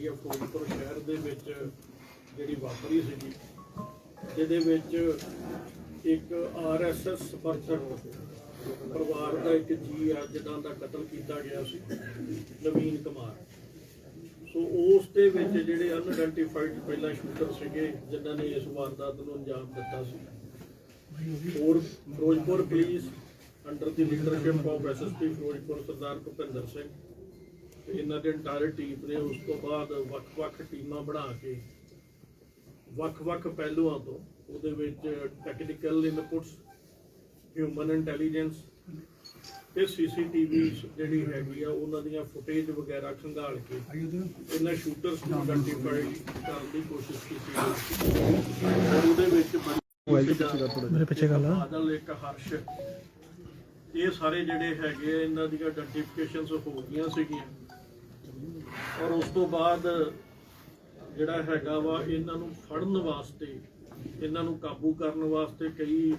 ਹੈਗੀ ਆ ਫਿਰੋਜ਼ਪੁਰ ਸ਼ਹਿਰ ਦੇ ਵਿੱਚ ਜਿਹੜੀ ਵਾਪਰੀ ਸੀਗੀ, ਜਿਹਦੇ ਵਿੱਚ ਇੱਕ ਆਰਐਸਐਸ ਸਮਰਥਕ ਪਰਿਵਾਰ ਦਾ ਇੱਕ ਜੀ ਆ, ਜਿਨ੍ਹਾਂ ਦਾ ਕਤਲ ਕੀਤਾ ਗਿਆ ਸੀ, ਨਵੀਨ ਕੁਮਾਰ। ਸੋ ਉਸ ਦੇ ਵਿੱਚ ਜਿਹੜੇ ਅਨਆਇਡੈਂਟੀਫਾਈਡ ਪਹਿਲਾਂ ਸ਼ੂਟਰ ਸੀਗੇ, ਜਿਨ੍ਹਾਂ ਨੇ ਇਸ ਵਾਰਦਾਤ ਨੂੰ ਅੰਜਾਮ ਦਿੱਤਾ ਸੀ। ਹੋਰ Firozpur police under the leadership of SSP Firozpur Sardar Bhupinder Singh ਇਹਨਾਂ ਦੇ ਇੰਟਾਇਰ ਟੀਮ ਨੇ ਉਸ ਤੋਂ ਬਾਅਦ ਵੱਖ-ਵੱਖ ਟੀਮਾਂ ਬਣਾ ਕੇ ਵੱਖ-ਵੱਖ ਪਹਿਲੂਆਂ ਤੋਂ ਉਹਦੇ ਵਿੱਚ ਟੈਕਨੀਕਲ ਇਨਪੁਟਸ ਹਿਊਮਨ ਇੰਟੈਲੀਜੈਂਸ ਤੇ ਸੀਸੀਟੀਵੀ ਜਿਹੜੀ ਹੈਗੀ ਆ ਉਹਨਾਂ ਦੀਆਂ ਫੁਟੇਜ ਵਗੈਰਾ ਖੰਗਾਲ ਕੇ ਇਹਨਾਂ ਸ਼ੂਟਰਸ ਨੂੰ ਆਇਡੈਂਟੀਫਾਈ ਕਰਨ ਦੀ ਕੋਸ਼ਿਸ਼ ਕੀਤੀ ਉਹਦੇ ਵਿੱਚ ਮੇਰੇ ਪਿੱਛੇ ਗੱਲ ਆ। ਬਾਦਲ ਇੱਕ ਹਰਸ਼। ਇਹ ਸਾਰੇ ਜਿਹੜੇ ਹੈਗੇ ਇਹਨਾਂ ਦੀਆਂ ਆਇਡੈਂਟੀਫਿਕੇਸ਼ਨਸ ਹੋ ਗਈਆਂ ਸੀਗੀਆਂ। ਔਰ ਉਸ ਤੋਂ ਬਾਅਦ ਜਿਹੜਾ ਹੈਗਾ ਵਾ, ਇਹਨਾਂ ਨੂੰ ਫੜਨ ਵਾਸਤੇ, ਇਹਨਾਂ ਨੂੰ ਕਾਬੂ ਕਰਨ ਵਾਸਤੇ ਕਈ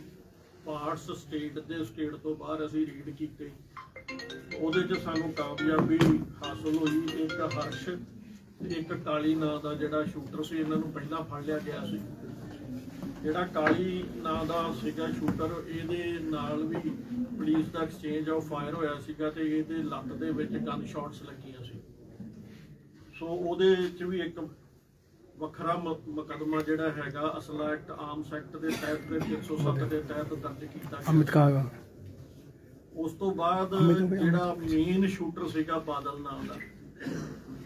ਪਾਰਟਸ ਸਟੇਟ ਦੇ ਸਟੇਟ ਤੋਂ ਬਾਹਰ ਅਸੀਂ ਰੀਡ ਕੀਤੇ। ਉਹਦੇ 'ਚ ਸਾਨੂੰ ਕਾਮਯਾਬੀ ਹਾਸਲ ਹੋਈ। ਇੱਕ ਹਰਸ਼ ਤੇ ਇੱਕ ਕਾਲੀ ਨਾਂ ਦਾ ਜਿਹੜਾ ਸ਼ੂਟਰ ਸੀ, ਇਹਨਾਂ ਨੂੰ ਪਹਿਲਾਂ ਫੜ ਲਿਆ ਗਿਆ ਸੀ। ਜਿਹੜਾ ਕਾਲੀ ਨਾਂ ਦਾ ਸੀਗਾ ਸ਼ੂਟਰ, ਇਹਦੇ ਨਾਲ ਵੀ ਪੁਲਿਸ ਦਾ ਐਕਸਚੇਂਜ ਆਫ ਫਾਇਰ ਹੋਇਆ ਸੀਗਾ ਤੇ ਇਹਦੇ ਲੱਤ ਦੇ ਵਿੱਚ ਗਨ ਸ਼ਾਟਸ ਲੱਗੀਆਂ। ਸੀ ਉਹਦੇ ਵਿੱਚ ਵੀ ਇੱਕ ਵੱਖਰਾ ਮੁਕੱਦਮਾ ਜਿਹੜਾ ਹੈਗਾ ਅਸਲਾ ਐਕਟ ਆਰਮਸ ਐਕਟ ਦੇ ਤਹਿਤ ਤੇ 307 ਦੇ ਤਹਿਤ ਦਰਜ ਕੀਤਾ ਗਿਆ। ਅਮਿਤ ਕਾਗਾ ਉਸ ਤੋਂ ਬਾਅਦ ਜਿਹੜਾ ਮੇਨ ਸ਼ੂਟਰ ਸੀਗਾ ਬਾਦਲ ਨਾਮ ਦਾ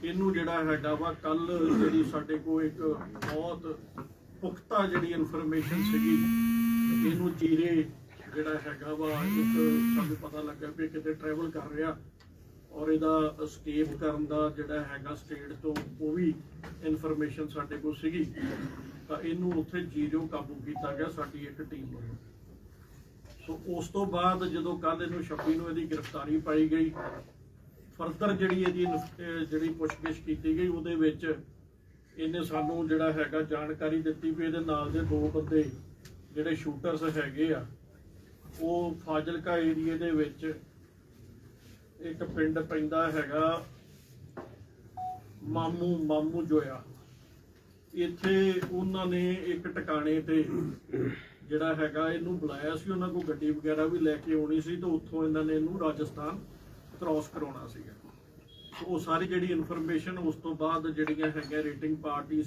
ਇਹਨੂੰ ਜਿਹੜਾ ਹੈਗਾ ਵਾ ਕੱਲ ਜਿਹੜੀ ਸਾਡੇ ਕੋਲ ਇੱਕ ਬਹੁਤ ਪੁਖਤਾ ਜਿਹੜੀ ਇਨਫੋਰਮੇਸ਼ਨ ਸੀਗੀ ਇਹਨੂੰ ਚੀਰੇ ਜਿਹੜਾ ਹੈਗਾ ਵਾ ਇੱਕ ਸਾਨੂੰ ਪਤਾ ਲੱਗਾ ਵੀ ਕਿਤੇ ਟਰੈਵਲ ਕਰ ਰਿਹਾ। ਔਰ ਇਹਦਾ ਸਕੇਪ ਕਰਨ ਦਾ ਜਿਹੜਾ ਹੈਗਾ ਸਟੇਟ ਤੋਂ ਉਹ ਵੀ ਇਨਫੋਰਮੇਸ਼ਨ ਸਾਡੇ ਕੋਲ ਸੀਗੀ। ਤਾਂ ਇਹਨੂੰ ਉੱਥੇ ਜੀਰੋ ਕਾਬੂ ਕੀਤਾ ਗਿਆ ਸਾਡੀ ਇੱਕ ਟੀਮ ਵੱਲੋਂ। ਸੋ ਉਸ ਤੋਂ ਬਾਅਦ ਜਦੋਂ ਕੱਲ ਇਹਨੂੰ 26 ਨੂੰ ਇਹਦੀ ਗ੍ਰਿਫਤਾਰੀ ਪਾਈ ਗਈ ਫਰਦਰ ਜਿਹੜੀ ਇਹਦੀ ਇਨਫ- ਜਿਹੜੀ ਪੁੱਛਗਿੱਛ ਕੀਤੀ ਗਈ, ਉਹਦੇ ਵਿੱਚ ਇਹਨੇ ਸਾਨੂੰ ਜਿਹੜਾ ਹੈਗਾ ਜਾਣਕਾਰੀ ਦਿੱਤੀ ਵੀ ਇਹਦੇ ਨਾਲ ਦੇ ਦੋ ਬੰਦੇ ਜਿਹੜੇ ਸ਼ੂਟਰਸ ਹੈਗੇ ਆ, ਉਹ ਫਾਜ਼ਿਲਕਾ ਏਰੀਏ ਦੇ ਵਿੱਚ ਇੱਕ ਪਿੰਡ ਪੈਂਦਾ ਹੈਗਾ ਮਾਮੂ ਮਾਮੂ ਜੋਇਆ। ਇੱਥੇ ਉਹਨਾਂ ਨੇ ਇੱਕ ਟਿਕਾਣੇ ਤੇ ਜਿਹੜਾ ਹੈਗਾ ਇਹਨੂੰ ਬੁਲਾਇਆ ਸੀ, ਉਹਨਾਂ ਕੋਲ ਗੱਡੀ ਵਗੈਰਾ ਵੀ ਲੈ ਕੇ ਆਉਣੀ ਸੀ ਤੇ ਉੱਥੋਂ ਇਹਨਾਂ ਨੇ ਇਹਨੂੰ ਰਾਜਸਥਾਨ ਕ੍ਰਾਸ ਕਰਾਉਣਾ ਸੀਗਾ। ਉਹ ਸਾਰੀ ਜਿਹੜੀ ਇਨਫੋਰਮੇਸ਼ਨ ਉਸ ਤੋਂ ਬਾਅਦ ਜਿਹੜੀਆਂ ਹੈਗੀਆਂ ਰੇਟਿੰਗ ਪਾਰਟੀਆਂ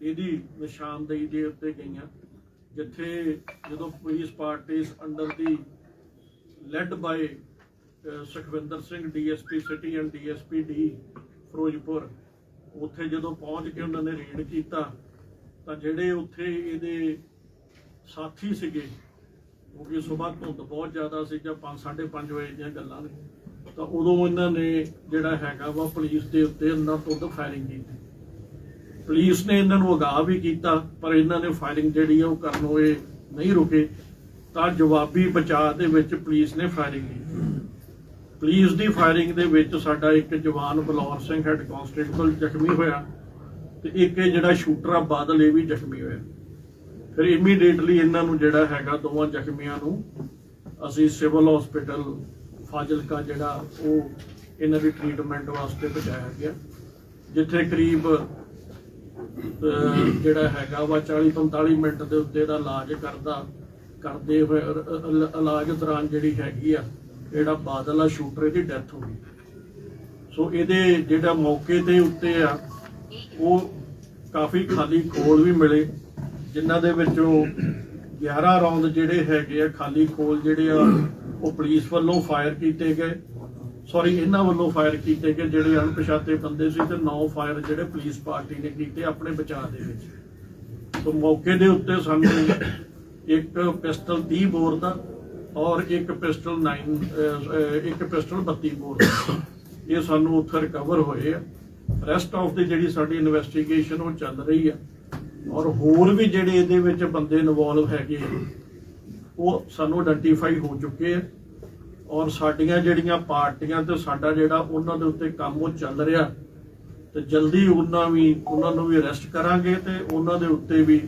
ਇਹਦੀ ਨਿਸ਼ਾਨਦੇਹੀ ਦੇ ਉੱਤੇ ਗਈਆਂ। ਜਿੱਥੇ ਜਦੋਂ ਪੁਲਿਸ ਪਾਰਟੀਆਂ under the led by Sukhwinder Singh DSP city and DSP D Firozpur. ਉੱਥੇ ਜਦੋਂ ਪਹੁੰਚ ਕੇ ਉਹਨਾਂ ਨੇ ਰੇਡ ਕੀਤਾ, ਤਾਂ ਜਿਹੜੇ ਉੱਥੇ ਇਹਦੇ ਸਾਥੀ ਸੀਗੇ ਕਿਉਂਕਿ ਸਵੇਰ ਧੁੰਦ ਬਹੁਤ ਜ਼ਿਆਦਾ ਸੀ, ਜਾਂ 5:30 ਵਜੇ ਦੀਆਂ ਗੱਲਾਂ ਨੇ। ਤਾਂ ਉਦੋਂ ਇਹਨਾਂ ਨੇ ਜਿਹੜਾ ਹੈਗਾ ਵਾ ਪੁਲਿਸ ਦੇ ਉੱਤੇ ਅੰਦਰ ਤੋਂ ਫਾਇਰਿੰਗ ਕੀਤੀ। ਪੁਲਿਸ ਨੇ ਇਹਨਾਂ ਨੂੰ ਅਗਾਹ ਵੀ ਕੀਤਾ, ਪਰ ਇਹਨਾਂ ਨੇ ਫਾਇਰਿੰਗ ਜਿਹੜੀ ਆ ਉਹ ਕਰਨ ਹੋਏ ਨਹੀਂ ਰੁਕੇ। ਤਾਂ ਜਵਾਬੀ ਬਚਾਅ ਦੇ ਵਿੱਚ ਪੁਲਿਸ ਨੇ ਫਾਇਰਿੰਗ ਕੀਤੀ। ਪੁਲਿਸ ਦੀ ਫਾਇਰਿੰਗ ਦੇ ਵਿੱਚ ਸਾਡਾ ਇੱਕ ਜਵਾਨ ਬਲੌਰ ਸਿੰਘ ਹੈੱਡ ਕਾਂਸਟੇਬਲ ਜ਼ਖਮੀ ਹੋਇਆ ਤੇ ਇੱਕ ਇਹ ਜਿਹੜਾ ਸ਼ੂਟਰ ਆ, ਬਾਦਲ, ਇਹ ਵੀ ਜ਼ਖਮੀ ਹੋਇਆ। ਫਿਰ ਇਮੀਡੀਏਟਲੀ ਇਹਨਾਂ ਨੂੰ ਜਿਹੜਾ ਹੈਗਾ ਦੋਵਾਂ ਜ਼ਖਮੀਆਂ ਨੂੰ ਅਸੀਂ ਸਿਵਲ ਹਸਪੀਟਲ ਫਾਜ਼ਿਲਕਾ ਜਿਹੜਾ ਉਹ ਇਹਨਾਂ ਦੀ ਟ੍ਰੀਟਮੈਂਟ ਵਾਸਤੇ ਪਹੁੰਚਾਇਆ ਗਿਆ। ਜਿੱਥੇ ਕਰੀਬ ਜਿਹੜਾ ਹੈਗਾ ਵਾ 40 45 ਮਿੰਟ ਦੇ ਉੱਤੇ ਦਾ ਇਲਾਜ ਕਰਦਾ, ਕਰਦੇ ਹੋਏ ਇਲਾਜ ਦੌਰਾਨ ਜਿਹੜੀ ਹੈਗੀ ਆ ਜਿਹੜਾ ਬਾਦਲ ਆ ਸ਼ੂਟਰ ਦੀ ਡੈਥ ਹੋ ਗਈ। ਸੋ ਇਹਦੇ ਜਿਹੜਾ ਮੌਕੇ ਦੇ ਉੱਤੇ ਆ, ਉਹ ਕਾਫੀ ਖਾਲੀ ਖੋਲ ਵੀ ਮਿਲੇ, ਜਿਨ੍ਹਾਂ ਦੇ ਵਿੱਚੋਂ 11 ਰੌਂਦ ਜਿਹੜੇ ਹੈਗੇ ਆ, ਖਾਲੀ ਖੋਲ ਜਿਹੜੇ ਆ, ਉਹ ਪੁਲਿਸ ਵੱਲੋਂ ਫਾਇਰ ਕੀਤੇ ਗਏ। ਸੌਰੀ ਇਹਨਾਂ ਵੱਲੋਂ ਫਾਇਰ ਕੀਤੇ ਗਏ, ਜਿਹੜੇ ਅਣਪਛਾਤੇ ਬੰਦੇ ਸੀ ਤੇ 9 ਫਾਇਰ ਜਿਹੜੇ ਪੁਲਿਸ ਪਾਰਟੀ ਨੇ ਕੀਤੇ ਆਪਣੇ ਬਚਾਅ ਦੇ ਵਿੱਚ। ਸੋ ਮੌਕੇ ਦੇ ਉੱਤੇ ਸਾਨੂੰ ਇੱਕ ਪਿਸਟਲ 30 ਬੋਰ ਦਾ ਔਰ ਇੱਕ ਪਿਸਟਲ 9 ਇੱਕ ਪਿਸਟਲ 32 ਬੋਰ ਇਹ ਸਾਨੂੰ ਉੱਥੇ ਰਿਕਵਰ ਹੋਏ ਆ। ਰੈਸਟ ਆਫ ਦੀ ਜਿਹੜੀ ਸਾਡੀ ਇਨਵੈਸਟੀਗੇਸ਼ਨ ਉਹ ਚੱਲ ਰਹੀ ਆ। ਔਰ ਹੋਰ ਵੀ ਜਿਹੜੇ ਇਹਦੇ ਵਿੱਚ ਬੰਦੇ ਇਨਵੋਲਵ ਹੈਗੇ ਉਹ ਸਾਨੂੰ ਆਇਡੈਂਟੀਫਾਈ ਹੋ ਚੁੱਕੇ ਆ। ਔਰ ਸਾਡੀਆਂ ਜਿਹੜੀਆਂ ਪਾਰਟੀਆਂ ਤੇ ਸਾਡਾ ਜਿਹੜਾ ਉਹਨਾਂ ਦੇ ਉੱਤੇ ਕੰਮ ਉਹ ਚੱਲ ਰਿਹਾ। ਤੇ ਜਲਦੀ ਉਹਨਾਂ ਵੀ, ਉਹਨਾਂ ਨੂੰ ਵੀ ਅਰੈਸਟ ਕਰਾਂਗੇ ਤੇ ਉਹਨਾਂ ਦੇ ਉੱਤੇ ਵੀ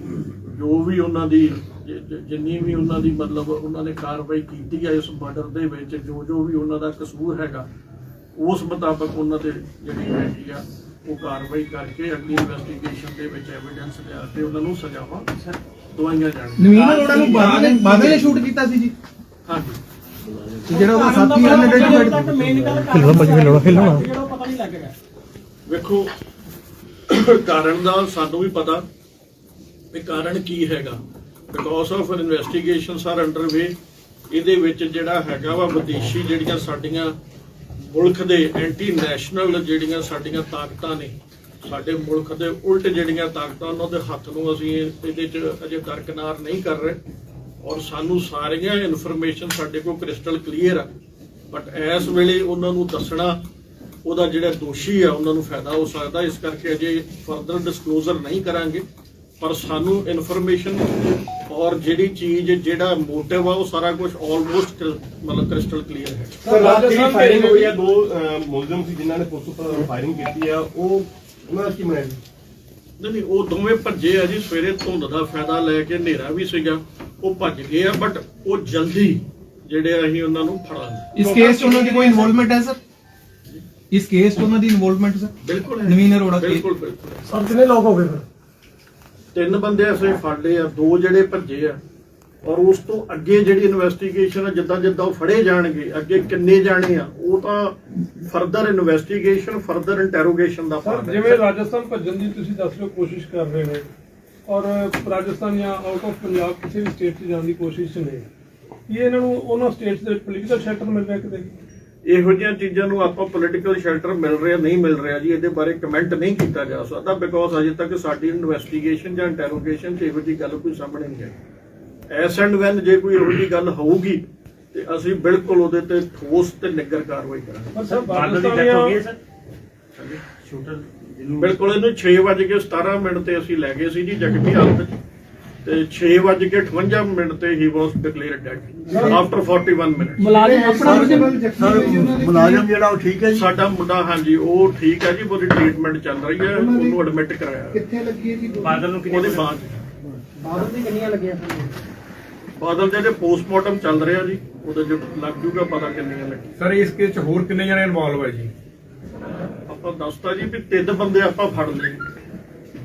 ਜੋ ਵੀ ਉਹਨਾਂ ਦੀ ਜਿੰਨੀ ਵੀ ਉਹਨਾਂ ਦੀ ਮਤਲਬ ਉਹਨਾਂ ਨੇ ਕਾਰਵਾਈ ਕੀਤੀ ਹੈ ਇਸ ਮਰਡਰ ਦੇ ਵਿੱਚ ਜੋ ਜੋ ਵੀ ਉਹਨਾਂ ਦਾ ਕਸੂਰ ਹੈਗਾ ਉਸ ਮੁਤਾਬਕ ਉਹਨਾਂ ਦੇ ਜਿਹੜੀ ਹੈਗੀ ਆ ਉਹ ਕਾਰਵਾਈ ਕਰਕੇ ਅਗਲੀ ਇਨਵੈਸਟੀਗੇਸ਼ਨ ਦੇ ਵਿੱਚ ਐਵੀਡੈਂਸ ਲਿਆ ਕੇ ਉਹਨਾਂ ਨੂੰ ਸਜ਼ਾਵਾਂ ਦਵਾਈਆਂ ਜਾਣਗੀਆਂ। ਨਵੀਨ ਅਰੋੜਾ ਨੂੰ ਬਾਦਲ ਨੇ ਬਾਦਲ ਨੇ ਸ਼ੂਟ ਕੀਤਾ ਸੀ ਜੀ। ਹਾਂਜੀ। ਤੇ ਜਿਹੜਾ ਉਹਦਾ ਸਾਥੀ ਹੈ ਨੇ ਤੱਕ ਮੇਨ ਗੱਲ ਹਿੱਲਣਾ ਭਾਜੀ ਹਿੱਲਣਾ ਹਿੱਲਣਾ ਜਿਹੜਾ ਪਤਾ ਨਹੀਂ ਲੱਗ ਰਿਹਾ। ਵੇਖੋ ਕਾਰਨ ਦਾ ਸਾਨੂੰ ਵੀ ਪਤਾ ਵੀ ਕਾਰਨ ਕੀ ਹੈਗਾ। Because of an investigations are under way ਇਹਦੇ ਵਿੱਚ ਜਿਹੜਾ ਹੈਗਾ ਵਾ ਵਿਦੇਸ਼ੀ ਜਿਹੜੀਆਂ ਸਾਡੀਆਂ ਮੁਲਕ ਦੇ ਐਂਟੀ ਨੈਸ਼ਨਲ ਜਿਹੜੀਆਂ ਸਾਡੀਆਂ ਤਾਕਤਾਂ ਨੇ, ਸਾਡੇ ਮੁਲਕ ਦੇ ਉਲਟ ਜਿਹੜੀਆਂ ਤਾਕਤਾਂ ਉਹਨਾਂ ਦੇ ਹੱਥ ਨੂੰ ਅਸੀਂ ਇਹਦੇ 'ਚ ਅਜੇ ਦਰਕਨਾਰ ਨਹੀਂ ਕਰ ਰਹੇ। ਔਰ ਸਾਨੂੰ ਸਾਰੀਆਂ ਇਨਫੋਰਮੇਸ਼ਨ ਸਾਡੇ ਕੋਲ ਕ੍ਰਿਸਟਲ ਕਲੀਅਰ ਆ। ਬਟ ਇਸ ਵੇਲੇ ਉਹਨਾਂ ਨੂੰ ਦੱਸਣਾ, ਉਹਦਾ ਜਿਹੜਾ ਦੋਸ਼ੀ ਆ, ਉਹਨਾਂ ਨੂੰ ਫਾਇਦਾ ਹੋ ਸਕਦਾ। ਇਸ ਕਰਕੇ ਅਜੇ ਫਰਦਰ ਡਿਸਕਲੋਜ਼ਰ ਨਹੀਂ ਕਰਾਂਗੇ। ਪਰ ਸਾਨੂੰ ਇਨਫੋਰਮੇਸ਼ਨ ਔਰ ਜਿਹੜੀ ਚੀਜ਼ ਜਿਹੜਾ ਮੋਟਿਵ ਆ ਉਹ ਸਾਰਾ ਕੁਝ ਆਲਮੋਸਟ ਮਤਲਬ ਕ੍ਰਿਸਟਲ ਕਲੀਅਰ ਹੈ। ਸਰ ਰਾਤ ਦੀ ਫਾਇਰਿੰਗ ਹੋਈ ਹੈ ਦੋ ਮੁਲਜ਼ਮ ਸੀ ਜਿਨ੍ਹਾਂ ਨੇ ਪੁਲਿਸ ਉੱਪਰ ਫਾਇਰਿੰਗ ਕੀਤੀ ਆ ਉਹ ਉਹਨਾਂ ਦਾ ਕੀ ਜੀ? ਨਹੀਂ ਉਹ ਦੋਵੇਂ ਭੱਜੇ ਆ ਜੀ ਸਵੇਰੇ ਧੁੰਦ ਦਾ ਫਾਇਦਾ ਲੈ ਕੇ ਹਨੇਰਾ ਵੀ ਸੀਗਾ ਉਹ ਭੱਜ ਗਏ ਆ ਬਟ ਉਹ ਜਲਦੀ ਜਿਹੜੇ ਅਸੀਂ ਉਹਨਾਂ ਨੂੰ ਫੜਾਂਗੇ ਇਸ ਕੇਸ 'ਚ ਉਹਨਾਂ ਦੀ ਕੋਈ ਇਨਵੋਲਵਮੈਂਟ ਹੈ ਸਰ? ਇਸ ਕੇਸ 'ਚ ਉਹਨਾਂ ਦੀ ਇਨਵੋਲਵਮੈਂਟ ਸਰ? ਬਿਲਕੁਲ ਹੈ। ਨਵੀਨ ਅਰੋੜਾ ਬਿਲਕੁਲ ਬਿਲਕੁਲ। ਸਰ ਕਿੰਨੇ ਲੋਕ ਹੋ ਗਏ ਫਿਰ? ਤਿੰਨ ਬੰਦੇ ਅਸੀਂ ਫੜ ਲਏ ਆ ਦੋ ਜਿਹੜੇ ਭੱਜੇ ਆ। ਔਰ ਉਸ ਤੋਂ ਅੱਗੇ ਜਿਹੜੀ ਇਨਵੈਸਟੀਗੇਸ਼ਨ ਆ ਜਿੱਦਾਂ ਜਿੱਦਾਂ ਉਹ ਫੜੇ ਜਾਣਗੇ ਅੱਗੇ ਕਿੰਨੇ ਜਾਣੇ ਆ ਉਹ ਤਾਂ ਫਰਦਰ ਇਨਵੈਸਟੀਗੇਸ਼ਨ ਫਰਦਰ ਇੰਟਰੋਗੇਸ਼ਨ ਦਾ ਸਰ ਜਿਵੇਂ ਰਾਜਸਥਾਨ ਭੱਜਣ ਦੀ ਤੁਸੀਂ ਦੱਸ ਰਹੇ ਹੋ ਕੋਸ਼ਿਸ਼ ਕਰ ਰਹੇ ਹੋ ਔਰ ਰਾਜਸਥਾਨ ਜਾਂ ਆਊਟ ਆਫ ਪੰਜਾਬ ਕਿਸੇ ਵੀ ਸਟੇਟ 'ਚ ਜਾਣ ਦੀ ਕੋਸ਼ਿਸ਼ 'ਚ ਨੇ। ਕੀ ਇਹਨਾਂ ਨੂੰ ਉਹਨਾਂ ਸਟੇਟਸ ਦੇ ਪੋਲੀਟੀਕਲ ਸ਼ੈਲਟਰ ਮਿਲ ਰਿਹਾ ਕਿਤੇ? ਇਹੋ ਜਿਹੀਆਂ ਚੀਜ਼ਾਂ ਨੂੰ ਆਪਾਂ ਪੋਲੀਟੀਕਲ ਸ਼ੈਲਟਰ ਮਿਲ ਰਿਹਾ ਨਹੀਂ ਮਿਲ ਰਿਹਾ ਜੀ ਇਹਦੇ ਬਾਰੇ ਕਮੈਂਟ ਨਹੀਂ ਕੀਤਾ ਜਾ ਸਕਦਾ ਬਿਕੋਜ਼ ਅਜੇ ਤੱਕ ਸਾਡੀ ਇਨਵੈਸਟੀਗੇਸ਼ਨ ਜਾਂ ਇੰਟਰੋਗੇਸ਼ਨ 'ਚ ਇਹੋ ਜਿਹੀ ਗੱਲ ਕੋਈ ਸਾਹਮਣੇ ਨਹੀਂ ਆਈ। ਐਸ ਐਂਡ ਵੈਨ ਜੇ ਕੋਈ ਇਹੋ ਜਿਹੀ ਗੱਲ ਹੋਊਗੀ ਤੇ ਅਸੀਂ ਬਿਲਕੁਲ ਉਹਦੇ ਤੇ ਠੋਸ ਤੇ ਨਿੱਗਰ ਕਾਰਵਾਈ ਕਰਾਂਗੇ। ਪਰ ਸਰ ਪਾਕਿਸਤਾਨੀਆਂ ਬਿਲਕੁਲ ਇਹਨੂੰ 6:17 ਮਿੰਟ ਤੇ ਅਸੀਂ ਲੈ ਗਏ ਸੀ ਜੀ ਜ਼ਖਮੀ ਹਾਲਤ 'ਚ। ਤੇ 6:58 ਮਿੰਟ ਤੇ ਹੀ was declared dead after 41 minute ਮੁਲਾਜ਼ਮ ਆਪਣਾ ਮੁਲਾਜ਼ਮ ਜਿਹੜਾ ਉਹ ਠੀਕ ਹੈ ਜੀ? ਸਾਡਾ ਮੁੰਡਾ ਹਾਂਜੀ ਉਹ ਠੀਕ ਹੈ ਜੀ ਉਹਦੀ ਟ੍ਰੀਟਮੈਂਟ ਚੱਲ ਰਹੀ ਹੈ ਉਹਨੂੰ ਐਡਮਿਟ ਕਰਾਇਆ। ਕਿੱਥੇ ਲੱਗੀ ਹੈ ਜੀ? ਬਾਦਲ ਨੂੰ ਉਹਦੇ ਬਾਅਦ। ਬਾਦਲ ਦੀ ਕਿੰਨੀਆਂ ਲੱਗੀਆਂ ਸਰ ਬਾਦਲ ਦੇ ਪੋਸਟਮਾਰਟਮ ਚੱਲ ਰਿਹਾ ਜੀ ਉਹਦੇ ਜੋ ਲੱਗ ਜੂਗਾ ਪਤਾ ਕਿੰਨੀਆਂ ਲੱਗੀ ਸਰ ਇਸ ਕੇਸ ਚ ਹੋਰ ਕਿੰਨੇ ਜਣੇ ਇਨਵੋਲਵ ਹੈ ਜੀ? ਆਪਾਂ ਦੱਸਤਾ ਜੀ ਵੀ ਤਿੰਨ ਬੰਦੇ ਆਪਾਂ ਫੜ ਲਏ।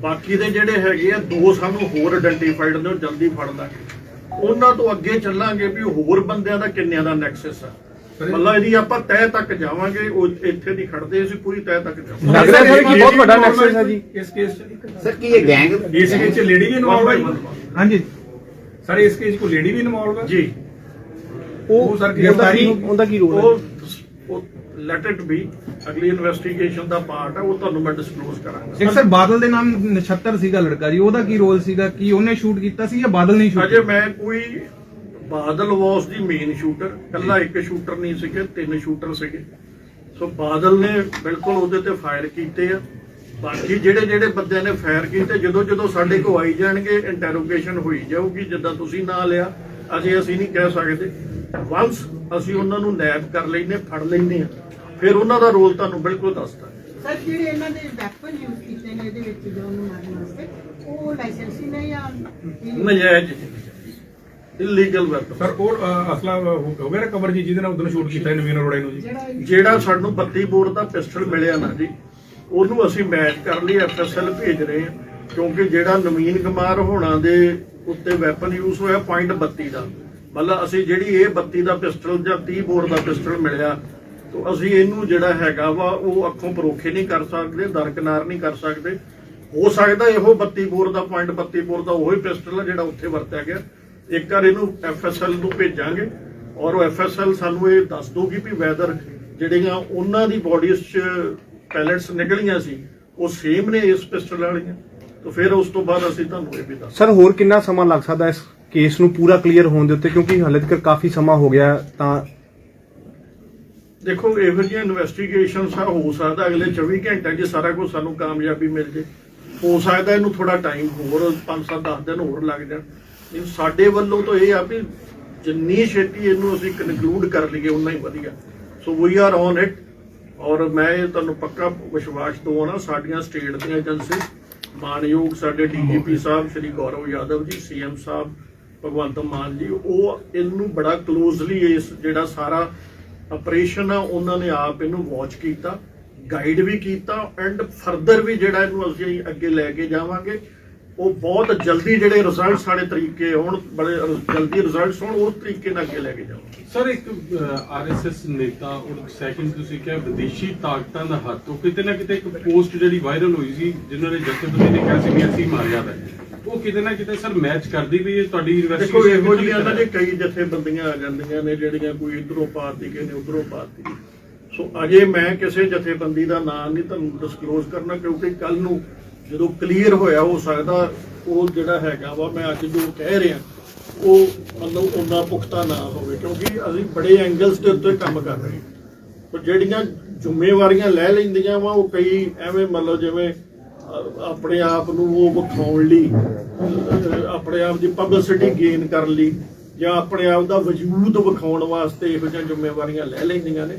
ਬਾਕੀ ਦੇ ਜਿਹੜੇ ਹੈਗੇ ਆ ਦੋ ਸਾਨੂੰ ਹੋਰ ਆਇਡੈਂਟੀਫਾਈਡ ਨੇ ਉਹ ਜਲਦੀ ਫੜ ਲਾਂਗੇ। ਉਹਨਾਂ ਤੋਂ ਅੱਗੇ ਚੱਲਾਂਗੇ ਵੀ ਹੋਰ ਬੰਦਿਆਂ ਦਾ ਕਿੰਨਿਆਂ ਦਾ ਨੈਕਸਸ ਆ। ਮੱਲਾ ਇਹਦੀ ਆਪਾਂ ਤਹਿ ਤੱਕ ਜਾਵਾਂਗੇ ਉਹ ਇੱਥੇ ਨਹੀਂ ਖੜਦੇ ਅਸੀਂ ਪੂਰੀ ਤਹਿ ਤੱਕ ਜਾਵਾਂਗੇ। ਲੱਗ ਰਿਹਾ ਸਰ ਕਿ ਬਹੁਤ ਵੱਡਾ ਨੈਕਸਸ ਹੈ ਜੀ। ਇਸ ਕੇਸ ਚ ਸਰ ਕੀ ਇਹ ਗੈਂਗ ਇਸ ਕੇਸ ਚ ਲੇਡੀ ਵੀ ਇਨਵੋਲਵ ਹੈ ਜੀ? ਹਾਂਜੀ। ਸਰ ਇਸ ਕੇਸ ਚ ਕੋਈ ਲੇਡੀ ਵੀ ਇਨਵੋਲਵ ਹੈ ਜੀ। ਉਹ ਸਰ ਗ੍ਰਿਫਤਾਰੀ ਉਹਦਾ ਕੀ ਰੋਲ ਉਹ ਲੈਟ ਇਟ ਬੀ ਅਗਲੀ ਇਨਵੈਸਟੀਗੇਸ਼ਨ ਦਾ ਪਾਰਟ ਹੈ ਉਹ ਤੁਹਾਨੂੰ ਮੈਂ ਡਿਸਕਲੋਜ਼ ਕਰਾਂਗਾ। ਇੱਕ ਸਰ ਬਾਦਲ ਦੇ ਨਾਮ ਨਛੱਤਰ ਸੀਗਾ ਲੜਕਾ ਜੀ ਉਹਦਾ ਕੀ ਰੋਲ ਸੀਗਾ? ਕੀ ਉਹਨੇ ਸ਼ੂਟ ਕੀਤਾ ਸੀ ਜਾਂ ਬਾਦਲ ਨੇ ਸ਼ੂਟ ਅਜੇ ਮੈਂ ਕੋਈ ਬਾਦਲ ਵਾਸ ਦੀ ਮੇਨ ਸ਼ੂਟਰ ਕੱਲਾ ਇੱਕ ਸ਼ੂਟਰ ਨਹੀਂ ਸੀਗੇ ਤਿੰਨ ਸ਼ੂਟਰ ਸੀਗੇ। ਸੋ ਬਾਦਲ ਨੇ ਬਿਲਕੁਲ ਉਹਦੇ ਤੇ ਫਾਇਰ ਕੀਤੇ ਆ। ਬਾਕੀ ਜਿਹੜੇ ਜਿਹੜੇ ਬੰਦਿਆਂ ਨੇ ਫਾਇਰ ਕੀਤੇ ਜਦੋਂ ਜਦੋਂ ਸਾਡੇ ਕੋਲ ਆਈ ਜਾਣਗੇ ਇੰਟਰੋਗੇਸ਼ਨ ਹੋਈ ਜਾਊਗੀ ਜਿੱਦਾਂ ਤੁਸੀਂ ਨਾਂ ਲਿਆ ਅਜੇ ਅਸੀਂ ਨਹੀਂ ਕਹਿ ਸਕਦੇ। ਵਾਂਸ ਅਸੀਂ ਉਹਨਾਂ ਨੂੰ ਨੈਪ ਕਰ ਲੈਨੇ ਫੜ ਲੈਨੇ ਆ ਫਿਰ ਉਹਨਾਂ ਦਾ ਰੋਲ ਤੁਹਾਨੂੰ ਬਿਲਕੁਲ ਦੱਸਦਾ। ਸਰ ਜਿਹੜੇ ਇਹਨਾਂ ਦੇ ਵੈਪਨ ਯੂਜ਼ ਕੀਤੇ ਨੇ ਇਹਦੇ ਵਿੱਚ ਜੋ ਉਹਨੂੰ ਮਾਰਨ ਵਾਸਤੇ ਉਹ ਲਾਇਸੈਂਸੀ ਨੇ ਜਾਂ ਨਜਾਇਜ਼ ਇਲੀਗਲ ਵੈਪਨ ਸਰ ਉਹ ਅਸਲਾ ਹੋ ਗਿਆ ਰਿਕਵਰ ਜੀ ਜਿਹਦੇ ਨਾਲ ਉਦੋਂ ਸ਼ੂਟ ਕੀਤਾ ਨਵੀਨ ਅਰੋੜਾ ਨੂੰ ਜੀ। ਜਿਹੜਾ ਸਾਨੂੰ 32 ਬੋਰ ਦਾ ਪਿਸਟਲ ਮਿਲਿਆ ਨਾ ਜੀ ਉਹਨੂੰ ਅਸੀਂ ਮੈਚ ਕਰ ਲਈ ਐਫਐਸਐਲ ਭੇਜ ਰਹੇ ਹਾਂ। ਕਿਉਂਕਿ ਜਿਹੜਾ ਨਵੀਨ ਕੁਮਾਰ ਹੋਣਾ ਦੇ ਉੱਤੇ ਵੈਪਨ ਯੂਜ਼ ਹੋਇਆ ਪੁਆਇੰਟ 32 ਦਾ। ਮਤਲਬ ਅਸੀਂ ਜਿਹੜੀ ਇਹ 32 ਦਾ ਪਿਸਟਲ ਜਾਂ 30 ਬੋਰ ਦਾ ਪਿਸਟਲ ਮਿਲਿਆ, ਤੋਂ ਅਸੀਂ ਇਹਨੂੰ ਜਿਹੜਾ ਹੈਗਾ ਵਾ, ਉਹ ਅੱਖੋਂ ਪਰੋਖੇ ਨਹੀਂ ਕਰ ਸਕਦੇ, ਦਰਕਨਾਰ ਨਹੀਂ ਕਰ ਸਕਦੇ। ਹੋ ਸਕਦਾ ਇਹੋ 32 ਬੋਰ ਦਾ ਪੁਆਇੰਟ 32 ਬੋਰ ਦਾ ਉਹੀ ਪਿਸਟਲ ਆ ਜਿਹੜਾ ਉੱਥੇ ਵਰਤਿਆ ਗਿਆ। ਇੱਕ ਵਾਰ ਇਹਨੂੰ ਐਫਐਸਐਲ ਨੂੰ ਭੇਜਾਂਗੇ ਔਰ ਉਹ ਐਫਐਸਐਲ ਸਾਨੂੰ ਇਹ ਦੱਸ ਦੋਗੀ ਵੀ ਵੈਦਰ ਜਿਹੜੀਆਂ ਉਹਨਾਂ ਦੀ ਬੋਡੀਜ਼ 'ਚ ਪੈਲੇਟਸ ਨਿਕਲੀਆਂ ਸੀ, ਉਹ ਸੇਮ ਨੇ ਇਸ ਪਿਸਟਲ ਵਾਲੀਆਂ। ਤਾਂ ਫਿਰ ਉਸ ਤੋਂ ਬਾਅਦ ਅਸੀਂ ਤੁਹਾਨੂੰ ਇਹ ਵੀ ਦੱਸ ਸਰ ਹੋਰ ਕਿੰਨਾ ਸਮਾਂ ਲੱਗ ਸਕਦਾ ਇਸ ਕੇਸ ਨੂੰ ਪੂਰਾ ਕਲੀਅਰ ਹੋਣ ਦੇ ਉੱਤੇ ਕਿਉਂਕਿ ਹਾਲੇ ਤੱਕ ਕਾਫੀ ਸਮਾਂ ਹੋ ਗਿਆ ਤਾਂ ਦੇਖੋ ਇਹੋ ਜਿਹੀਆਂ ਇਨਵੈਸਟੀਗੇਸ਼ਨਸ ਆ ਹੋ ਸਕਦਾ ਅਗਲੇ 24 ਘੰਟਿਆਂ 'ਚ ਸਾਰਾ ਕੁਝ ਸਾਨੂੰ ਕਾਮਯਾਬੀ ਮਿਲ ਜੇ। ਹੋ ਸਕਦਾ ਇਹਨੂੰ ਥੋੜਾ ਟਾਈਮ ਹੋਰ 5-7 10 ਦਿਨ ਹੋਰ ਲੱਗ ਜਾਣ। ਇਹ ਸਾਡੇ ਵੱਲੋਂ ਤਾਂ ਇਹ ਆ ਵੀ ਜਿੰਨੀ ਛੇਤੀ ਇਹਨੂੰ ਅਸੀਂ ਕਨਕਲੂਡ ਕਰ ਲਈਏ ਉਨਾ ਹੀ ਵਧੀਆ। So we are on it ਔਰ ਮੈਂ ਇਹ ਤੁਹਾਨੂੰ ਪੱਕਾ ਵਿਸ਼ਵਾਸ ਦਵਾਉਣਾ ਸਾਡੀਆਂ ਸਟੇਟ ਦੀਆਂ ਏਜੰਸੀ ਮਾਨਯੋਗ ਸਾਡੇ ਡੀਜੀਪੀ ਸਾਹਿਬ ਸ਼੍ਰੀ ਗੌਰਵ ਯਾਦਵ ਜੀ ਸੀਐਮ ਸਾਹਿਬ ਭਗਵੰਤ ਮਾਨ ਜੀ, ਉਹ ਇਹਨੂੰ ਬੜਾ ਕਲੋਜ਼ਲੀ ਇਸ ਜਿਹੜਾ ਸਾਰਾ ਆਪਰੇਸ਼ਨ ਆ, ਉਹਨਾਂ ਨੇ ਆਪ ਇਹਨੂੰ ਵਾਚ ਕੀਤਾ ਗਾਈਡ ਵੀ ਕੀਤਾ ਐਂਡ ਫਰਦਰ ਵੀ ਜਿਹੜਾ ਇਹਨੂੰ ਅਸੀਂ ਅੱਗੇ ਲੈ ਕੇ ਜਾਵਾਂਗੇ। ਉਹ ਬਹੁਤ ਜਲਦੀ ਜਿਹੜੇ ਰਿਜ਼ਲਟਸ ਸਾਡੇ ਤਰੀਕੇ ਹੋਣ, ਬੜੇ ਜਲਦੀ ਰਿਜ਼ਲਟਸ ਹੋਣ, ਉਸ ਤਰੀਕੇ ਨਾਲ ਅੱਗੇ ਲੈ ਕੇ ਜਾਵਾਂਗੇ। ਸਰ ਇੱਕ ਆਰਐਸਐਸ ਨੇਤਾ, ਔਰ ਸੈਕਿੰਡ ਤੁਸੀਂ ਕਿਹਾ, ਵਿਦੇਸ਼ੀ ਤਾਕਤਾਂ ਦਾ ਹੱਥ, ਉਹ ਕਿਤੇ ਨਾ ਕਿਤੇ ਇੱਕ ਪੋਸਟ ਜਿਹੜੀ ਵਾਇਰਲ ਹੋਈ ਸੀ, ਜਿਨ੍ਹਾਂ ਨੇ ਜਥੇਬੰਦੀ ਨੇ ਕਿਹਾ ਸੀ ਵੀ ਅਸੀਂ ਮਾਰਿਆ ਦਾ ਉਹ ਕਿਤੇ ਨਾ ਕਿਤੇ ਸਰ ਮੈਚ ਕਰਦੀ ਵੀ ਇਹ ਤੁਹਾਡੀ ਦੇਖੋ ਇਨਵੈਸਟੀਗੇਸ਼ਨ ਇਹੋ ਜਿਹੀਆਂ ਨਾ ਜੇ ਕਈ ਜਥੇਬੰਦੀਆਂ ਆ ਜਾਂਦੀਆਂ ਨੇ ਜਿਹੜੀਆਂ ਕੋਈ ਇਧਰੋਂ ਪਾਰਟੀ ਕਿਸੇ ਨੇ ਉਧਰੋਂ ਪਾਰਟੀ। ਸੋ ਅਜੇ ਮੈਂ ਕਿਸੇ ਜਥੇਬੰਦੀ ਦਾ ਨਾਮ ਨਹੀਂ ਤੁਹਾਨੂੰ ਡਿਸਕਲੋਜ਼ ਕਰਨਾ ਕਿਉਂਕਿ ਕੱਲ ਨੂੰ ਜਦੋਂ ਕਲੀਅਰ ਹੋਇਆ ਹੋ ਸਕਦਾ ਉਹ ਜਿਹੜਾ ਹੈਗਾ ਵਾ ਮੈਂ ਅੱਜ ਜੋ ਕਹਿ ਰਿਹਾ ਉਹ ਮਤਲਬ ਉਹਨਾਂ ਪੁਖਤਾ ਨਾ ਹੋਵੇ ਕਿਉਂਕਿ ਅਸੀਂ ਬੜੇ ਐਂਗਲਸ ਦੇ ਉੱਤੇ ਕੰਮ ਕਰ ਰਹੇ ਹਾਂ। ਪਰ ਜਿਹੜੀਆਂ ਜ਼ਿੰਮੇਵਾਰੀਆਂ ਲੈ ਲੈਂਦੀਆਂ ਵਾ ਉਹ ਕਈ ਐਵੇਂ ਮਤਲਬ ਜਿਵੇਂ ਆਪਣੇ ਆਪ ਨੂੰ ਉਹ ਵਿਖਾਉਣ ਲਈ ਆਪਣੇ ਆਪ ਦੀ ਪਬਲਿਸਿਟੀ ਗੇਨ ਕਰਨ ਲਈ ਜਾਂ ਆਪਣੇ ਆਪ ਦਾ ਵਜੂਦ ਵਿਖਾਉਣ ਵਾਸਤੇ ਇਹੋ ਜਿਹੀਆਂ ਜ਼ਿੰਮੇਵਾਰੀਆਂ ਲੈ ਲੈਂਦੀਆਂ ਨੇ।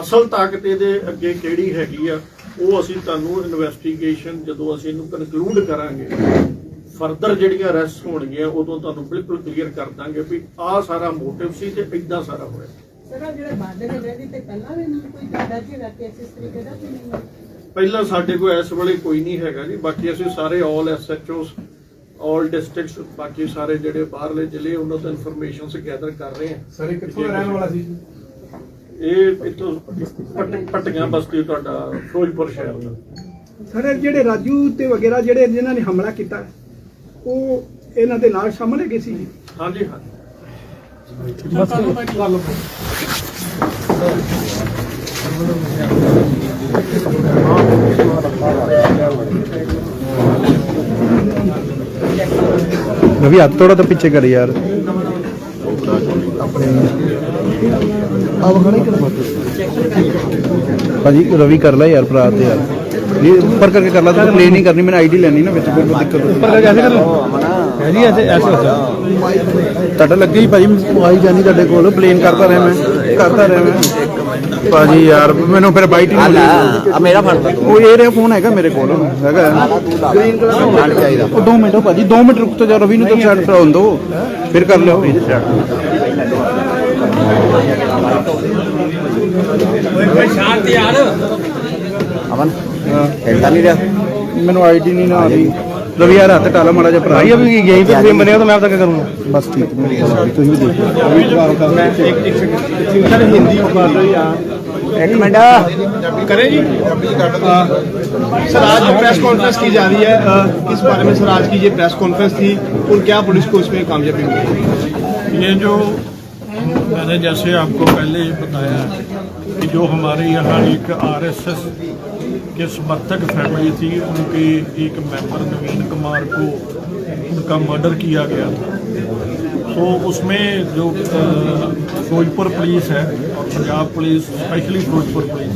ਅਸਲ ਤਾਕਤ ਇਹਦੇ ਅੱਗੇ ਕਿਹੜੀ ਹੈਗੀ ਆ, ਉਹ ਅਸੀਂ ਤੁਹਾਨੂੰ ਇਨਵੈਸਟੀਗੇਸ਼ਨ ਜਦੋਂ ਅਸੀਂ ਇਹਨੂੰ ਕਨਕਲੂਡ ਕਰਾਂਗੇ ਫਰਦਰ ਜਿਹੜੀਆਂ ਅਰੈਸਟ ਹੋਣਗੀਆਂ, ਉਦੋਂ ਤੁਹਾਨੂੰ ਬਿਲਕੁਲ ਕਲੀਅਰ ਕਰ ਦਾਂਗੇ ਵੀ ਆਹ ਸਾਰਾ ਮੋਟਿਵ ਸੀ ਤੇ ਇਦਾਂ ਸਾਰਾ ਹੋਇਆ। ਸਰ ਜਿਹੜਾ ਬਾਰਡਰ ਹੈ ਤੇ ਪਹਿਲਾਂ ਵੀ ਕੋਈ ਜ਼ਿਆਦਾ ਜਿਹੜਾ ਕੇਸ ਇਸ ਤਰੀਕੇ ਦਾ ਨਹੀਂ ਪਹਿਲਾਂ ਸਾਡੇ ਕੋਲ ਇਸ ਵੇਲੇ ਕੋਈ ਨਹੀਂ ਹੈਗਾ ਜੀ। ਬਾਕੀ ਅਸੀਂ ਸਾਰੇ ਆਲ ਐਸਐਚਓਸ ਆਲ ਡਿਸਟ੍ਰਿਕਟਸ ਬਾਕੀ ਸਾਰੇ ਜਿਹੜੇ ਬਾਹਰਲੇ ਜ਼ਿਲ੍ਹੇ ਉਹਨਾਂ ਤੋਂ ਇਨਫੋਰਮੇਸ਼ਨਸ ਗੈਦਰ ਕਰ ਰਹੇ ਹਾਂ। ਸਰ ਇਹ ਕਿੱਥੋਂ ਰਹਿਣ ਵਾਲਾ ਸੀ ਇਹ ਇਤੋਂ ਪੱਟੀਆਂ ਬਸਤੀ ਤੁਹਾਡਾ ਫਿਰੋਜ਼ਪੁਰ ਸ਼ਹਿਰ ਦਾ। ਸਰ ਜਿਹੜੇ ਰਾਜੂ ਤੇ ਵਗੈਰਾ ਜਿਹੜੇ ਜਿਨ੍ਹਾਂ ਨੇ ਹਮਲਾ ਕੀਤਾ ਉਹ ਇਹਨਾਂ ਦੇ ਨਾਲ ਸ਼ਾਮਲ ਹੈਗੇ ਸੀ ਜੀ? ਹਾਂਜੀ ਹਾਂਜੀ रवि हाथ थोड़ा तो पीछे कर यार भाजी रवि कर ला यार भरा ते यार ये ऊपर करके कर ला तो प्ले नहीं करनी मैंने आईडी लेनी ना ਵਿੱਚ ਕੋਈ ਦਿੱਕਤ ऊपर करके ऐसे कर लो जी ऐसे ऐसे हो ਤੁਹਾਡਾ ਲੱਗੇ ਹੀ ਭਾਜੀ ਆਈ ਜਾਨੀ ਤੁਹਾਡੇ ਕੋਲ ਪਲੇਨ ਕਰਦਾ ਰਿਹਾ ਮੈਂ ਕਰਦਾ ਰਿਹਾ ਮੈਂ ਭਾਜੀ ਯਾਰ ਮੈਨੂੰ ਫਿਰ ਬਾਈਟ ਹੀ ਨਹੀਂ ਆ ਮੇਰਾ ਫੜ ਉਹ ਇਹ ਰਿਹਾ ਫੋਨ ਹੈਗਾ ਮੇਰੇ ਕੋਲ ਹੈਗਾ। ਗ੍ਰੀਨ ਕਲਰ ਦਾ ਫੋਨ ਚਾਹੀਦਾ। ਉਹ 2 ਮਿੰਟ ਭਾਜੀ 2 ਮਿੰਟ ਰੁਕ ਤੋ ਜਾ ਰਵੀ ਨੂੰ ਤਾਂ ਸਾਈਡ ਕਰਾਉਣ ਦੋ। ਫਿਰ ਕਰ ਲਿਓ। ਅਮਨ ਖੇਡਦਾ ਨਹੀਂ ਰਿਹਾ? ਮੈਨੂੰ ਆਈਡੀ ਨਹੀਂ ਨਾ ਆ ਰਹੀ। रवि यार हाथ टाला माड़ा जा भाई अभी यहीं पे फ्रेम बनेगा तो मैं अब तक करूँगा बस ठीक है तो ही देखो मैं एक एक सेकंड सर हिंदी उतार दो यार एक मिनट करें जी सर आज प्रेस कॉन्फ्रेंस की जा रही है इस बारे में सर आज की ये प्रेस कॉन्फ्रेंस थी और क्या पुलिस को इसमें कामयाबी मिली ये जो मैंने जैसे आपको पहले ही बताया कि जो हमारे यहाँ एक आरएसएस के समर्थक फैमिली थी, उनके एक मेंबर नवीन कुमार को उनका मर्डर किया गया था। तो उसमें जो फिरोजपुर पुलिस है और Punjab police specially Firozpur police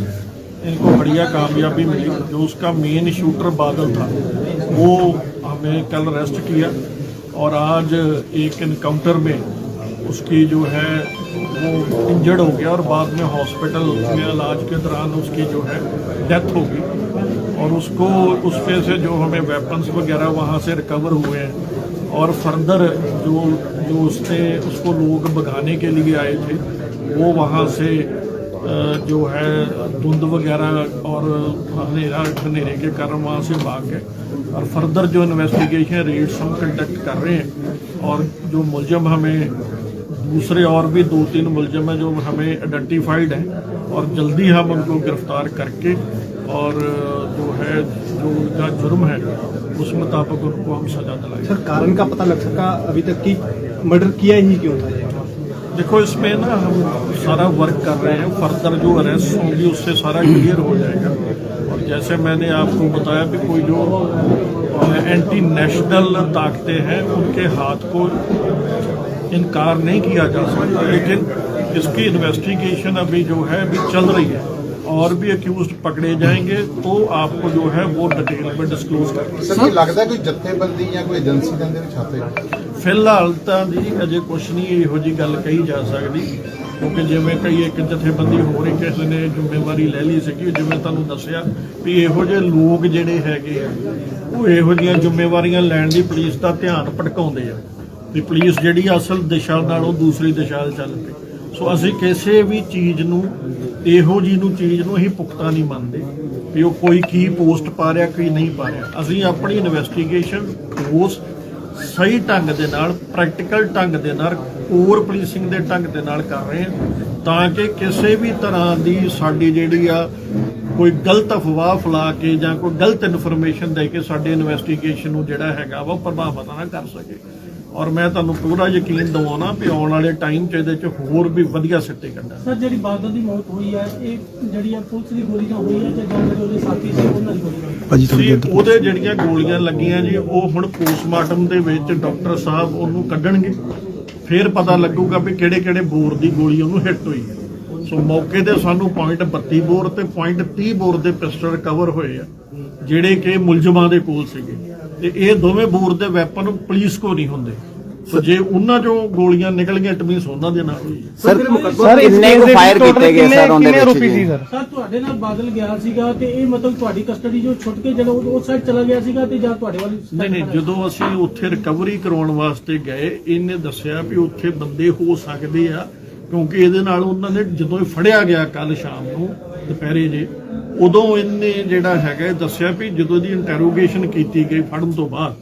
इनको बढ़िया कामयाबी मिली। जो उसका मेन शूटर बादल था, वो हमें कल अरेस्ट किया और आज एक इनकाउंटर में उसकी जो है वो इंजर्ड हो गया और बाद में हॉस्पिटल में इलाज के दौरान उसकी जो है डेथ हो गई। और उसको उसमें से जो हमें वेपन्स वगैरह वहाँ से रिकवर हुए हैं। और फर्दर जो जो उसने, उसको लोग भगाने के लिए आए थे, वो वहाँ से जो है धुंध वगैरह और अंधेरा, अंधेरे के कारण वहाँ से भाग गए। और फर्दर जो इन्वेस्टिगेशन रेड्स हम कंडक्ट कर रहे हैं और जो मुलजम हमें दूसरे और भी दो तीन मुलजम हैं जो हमें आइडेंटिफाइड हैं और जल्दी हम उनको गिरफ़्तार करके और जो है जो उनका जुर्म है उस मुताबिक उनको हम सजा दिलाएँगे सर कारण का पता लग सका अभी तक कि मर्डर किया ही क्यों था देखो इसमें ना हम सारा वर्क कर रहे हैं। फर्दर जो अरेस्ट होंगी उससे सारा क्लियर हो जाएगा। और जैसे मैंने आपको बताया कि कोई जो एंटी नेशनल ताकतें हैं उनके हाथ को इनकार नहीं किया जा सकता लेकिन इसकी इन्वेस्टिगेशन अभी जो है अभी चल रही है और भी अक्यूज पकड़े जाएंगे तो आपको जो है वो डिटेल में डिस्क्लोज कर ਸਰ ਕੀ ਲੱਗਦਾ ਕੋਈ ਜਥੇਬੰਦੀ ਜਾਂ ਕੋਈ ਏਜੰਸੀ ਦੇ ਅੰਦਰ ਛਾਪੇ ਫਿਲਹਾਲ ਤਾਂ ਜੀ ਅਜੇ ਕੁਝ ਨਹੀਂ ਇਹੋ ਜੀ ਗੱਲ ਕਹੀ ਜਾ ਸਕਦੀ ਕਿਉਂਕਿ ਜਿਵੇਂ ਕਈ ਇੱਕ ਜਥੇਬੰਦੀ ਹੋ ਰਹੀ ਕਿਸੇ ਨੇ ਜ਼ਿੰਮੇਵਾਰੀ ਲੈ ਲਈ ਸੀਗੀ ਜਿਵੇਂ ਤੁਹਾਨੂੰ ਦੱਸਿਆ ਵੀ ਇਹੋ ਜਿਹੇ ਲੋਕ ਜਿਹੜੇ ਹੈਗੇ ਆ ਉਹ ਇਹੋ ਜਿਹੀਆਂ ਜ਼ਿੰਮੇਵਾਰੀਆਂ ਲੈਣ ਦੀ ਪੁਲਿਸ ਦਾ ਧਿਆਨ ਭਟਕਾਉਂਦੇ ਆ ਵੀ ਪੁਲਿਸ ਜਿਹੜੀ ਅਸਲ ਦਿਸ਼ਾ ਨਾਲ ਉਹ ਦੂਸਰੀ ਦਿਸ਼ਾ 'ਚ ਚੱਲ ਪਈ। ਸੋ ਅਸੀਂ ਕਿਸੇ ਵੀ ਚੀਜ਼ ਨੂੰ, ਇਹੋ ਜੀ ਨੂੰ ਚੀਜ਼ ਨੂੰ ਅਸੀਂ ਪੁਖਤਾ ਨਹੀਂ ਮੰਨਦੇ ਵੀ ਉਹ ਕੋਈ ਕੀ ਪੋਸਟ ਪਾ ਰਿਹਾ, ਕੀ ਨਹੀਂ ਪਾ ਰਿਹਾ। ਅਸੀਂ ਆਪਣੀ ਇਨਵੈਸਟੀਗੇਸ਼ਨ ਉਸ ਸਹੀ ਢੰਗ ਦੇ ਨਾਲ ਪ੍ਰੈਕਟੀਕਲ ਢੰਗ ਦੇ ਨਾਲ ਕੋਰ ਪੁਲਿਸਿੰਗ ਦੇ ਢੰਗ ਦੇ ਨਾਲ ਕਰ ਰਹੇ ਹਾਂ ਤਾਂ ਕਿ ਕਿਸੇ ਵੀ ਤਰ੍ਹਾਂ ਦੀ ਸਾਡੀ ਜਿਹੜੀ ਆ ਕੋਈ ਗਲਤ ਅਫਵਾਹ ਫੈਲਾ ਕੇ ਜਾਂ ਕੋਈ ਗਲਤ ਇਨਫੋਰਮੇਸ਼ਨ ਦੇ ਕੇ ਸਾਡੇ ਇਨਵੈਸਟੀਗੇਸ਼ਨ ਨੂੰ ਜਿਹੜਾ ਹੈਗਾ ਵਾ ਪ੍ਰਭਾਵਿਤ ਨਾ ਕਰ ਸਕੇ। ਔਰ ਮੈਂ ਤੁਹਾਨੂੰ ਪੂਰਾ ਯਕੀਨ ਦਿਵਾਉਣਾ ਵੀ ਆਉਣ ਵਾਲੇ ਟਾਈਮ 'ਚ ਇਹਦੇ 'ਚ ਹੋਰ ਵੀ ਵਧੀਆ ਸਿੱਟੇ ਕੱਢਾਂ ਸਰ ਜਿਹੜੀ ਬਾਦਲ ਦੀ ਮੌਤ ਹੋਈ ਹੈ ਇਹ ਜਿਹੜੀ ਆ ਪੁਲਿਸ ਦੀ ਗੋਲੀ ਨਾਲ ਹੋਈ ਹੈ ਜਾਂ ਜਿਹੜੇ ਉਹਦੇ ਸਾਥੀ ਸੀ ਉਹਨਾਂ ਦੀ ਗੋਲੀ ਨਾਲ ਜੀ ਉਹਦੇ ਜਿਹੜੀਆਂ ਗੋਲੀਆਂ ਲੱਗੀਆਂ ਜੀ ਉਹ ਹੁਣ ਪੋਸਟਮਾਰਟਮ ਦੇ ਵਿੱਚ ਡਾਕਟਰ ਸਾਹਿਬ ਉਹਨੂੰ ਕੱਢਣਗੇ। ਫਿਰ ਪਤਾ ਲੱਗੂਗਾ ਵੀ ਕਿਹੜੇ ਕਿਹੜੇ ਬੋਰ ਦੀ ਗੋਲੀ ਉਹਨੂੰ ਹਿੱਟ ਹੋਈ ਹੈ। ਸੋ ਮੌਕੇ ਤੇ ਸਾਨੂੰ ਪੁਆਇੰਟ 32 ਬੋਰ ਤੇ ਪੁਆਇੰਟ 30 ਬੋਰ ਦੇ ਪਿਸਟਲ ਰਿਕਵਰ ਹੋਏ ਆ ਜਿਹੜੇ ਕਿ ਮੁਲਜ਼ਮਾਂ ਦੇ ਕੋਲ ਸੀਗੇ। ਤੇ ਇਹ ਦੋਵੇਂ ਬੋਰ ਦੇ ਵੈਪਨ ਪੁਲਿਸ ਕੋ ਨਹੀਂ ਹੁੰਦੇ। ਸੋ ਜੇ ਉਹਨਾਂ ਚੋਂ ਗੋਲੀਆਂ ਨਿਕਲ ਗਈਆਂ ਟਮੀਸ ਉਹਨਾਂ ਦੇ ਨਾਲ ਹੋਈ। ਸਰ ਸਰ ਕਿੰਨੇ ਕੁ ਫਾਇਰ ਕੀਤੇ ਗਏ ਸਰ ਉਹਦੇ ਵਿੱਚ ਜੀ? ਸਰ? ਤੁਹਾਡੇ ਨਾਲ ਬਾਦਲ ਗਿਆ ਸੀਗਾ ਤੇ ਇਹ ਮਤਲਬ ਤੁਹਾਡੀ ਕਸਟਡੀ ਜੋ ਛੁੱਟ ਕੇ ਜਦੋਂ ਉਸ ਸਾਈਡ ਚਲਾ ਗਿਆ ਸੀਗਾ ਤੇ ਜਾਂ ਤੁਹਾਡੇ ਵੱਲ ਨਹੀਂ ਨਹੀਂ ਜਦੋਂ ਅਸੀਂ ਉੱਥੇ ਰਿਕਵਰੀ ਕਰਾਉਣ ਵਾਸਤੇ ਗਏ ਇਹਨੇ ਦੱਸਿਆ ਵੀ ਉੱਥੇ ਬੰਦੇ ਹੋ ਸਕਦੇ ਆ ਕਿਉਂਕਿ ਇਹਦੇ ਨਾਲ ਉਹਨਾਂ ਨੇ ਜਦੋਂ ਫੜਿਆ ਗਿਆ ਕੱਲ ਸ਼ਾਮ ਨੂੰ ਦੁਪਹਿਰੇ ਜੇ ਉਦੋਂ ਇਹਨੇ ਜਿਹੜਾ ਹੈਗਾ ਦੱਸਿਆ ਵੀ ਜਦੋਂ ਦੀ ਇੰਟਰੋਗੇਸ਼ਨ ਕੀਤੀ ਗਈ ਫੜਨ ਤੋਂ ਬਾਅਦ,